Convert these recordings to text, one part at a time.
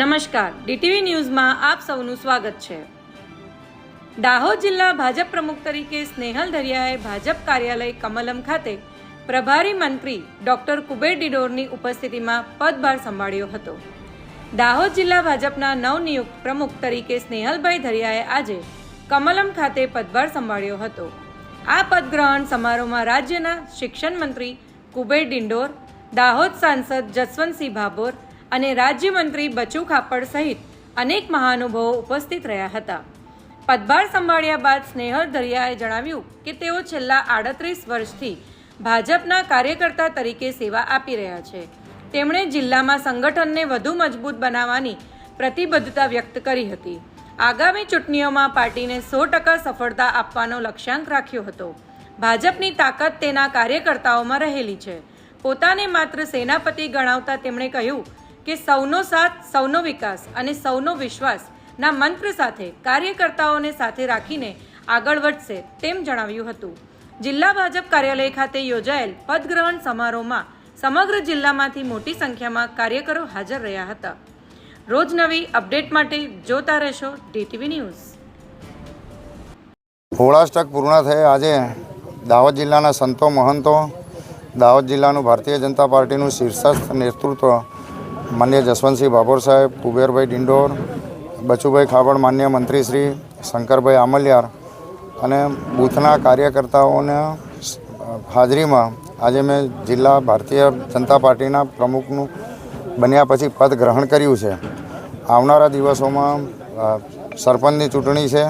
નમસ્કાર. ડીટીવી ન્યૂઝમાં આપ સૌનું સ્વાગત છે. દાહોદ જિલ્લા ભાજપ પ્રમુખ તરીકે સ્નેહલ દરિયાએ ભાજપ કાર્યાલય કમલમ ખાતે પ્રભારી મંત્રી ડોક્ટર કુબેર ડિડોરની ઉપસ્થિતિમાં પદભાર સંભાળ્યો હતો. દાહોદ જિલ્લા ભાજપના નવનિયુક્ત પ્રમુખ તરીકે સ્નેહલભાઈ ધરિયાએ આજે કમલમ ખાતે પદભાર સંભાળ્યો હતો. આ પદગ્રહણ સમારોહમાં રાજ્યના શિક્ષણ મંત્રી કુબેર ડિંડોર, દાહોદ સાંસદ જસવંતસિંહ ભાભોર અને રાજ્યમંત્રી બચુ ખાપડ સહિત અનેક મહાનુભાવો ઉપસ્થિત રહ્યા હતા. પદભાર સંભાળ્યા બાદ સ્નેહલ દરિયાએ જણાવ્યું કે તેઓ છેલ્લા આડત્રીસ વર્ષથી ભાજપના કાર્યકર્તા તરીકે સેવા આપી રહ્યા છે. તેમણે જિલ્લામાં સંગઠનને વધુ મજબૂત બનાવવાની પ્રતિબદ્ધતા વ્યક્ત કરી હતી. આગામી ચૂંટણીઓમાં પાર્ટીને સો ટકા સફળતા આપવાનો લક્ષ્યાંક રાખ્યો હતો. ભાજપની તાકાત તેના કાર્યકર્તાઓમાં રહેલી છે. પોતાને માત્ર સેનાપતિ ગણાવતા તેમણે કહ્યું કે સૌનો સાથ, સૌનો વિકાસ અને સૌનો વિશ્વાસ ના મંત્ર સાથે કાર્યકર્તાઓને સાથે રાખીને આગળ વધશે તેમ જણાવ્યું હતું. જિલ્લા ભાજપ કાર્યાલય ખાતે યોજાયેલ પદગ્રહણ સમારોહમાં સમગ્ર જિલ્લામાંથી મોટી સંખ્યામાં કાર્યકરો હાજર રહ્યા હતા. રોજ નવી અપડેટ માટે જોતા રહેશો ડીટીવી ન્યૂઝ. ભોળાષ્ટક પૂર્ણ થયે. આજે દાહોદ જિલ્લાના સંતો મહંતો, દાહોદ જિલ્લાનું ભારતીય જનતા પાર્ટીનું શીર્ષસ્થ નેતૃત્વ માન્ય જસવંતસિંહ ભાભોર સાહેબ, કુબેરભાઈ ડિંડોર, બચુભાઈ ખાબડ માન્ય મંત્રી શ્રી શંકરભાઈ આમલિયાર અને બૂથના કાર્યકર્તાઓના હાજરીમાં આજે મેં જિલ્લા ભારતીય જનતા પાર્ટીના પ્રમુખનું બન્યા પછી પદ ગ્રહણ કર્યું છે. આવનારા દિવસોમાં સરપંચની ચૂંટણી છે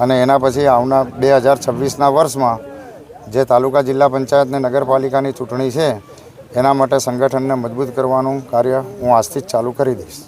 અને એના પછી આવનાર બે હજાર છવ્વીસના વર્ષમાં જે તાલુકા જિલ્લા પંચાયત અને નગરપાલિકાની ચૂંટણી છે એના માટે સંગઠનને મજબૂત કરવાનું કાર્ય હું આજથી ચાલુ કરી દઈશ.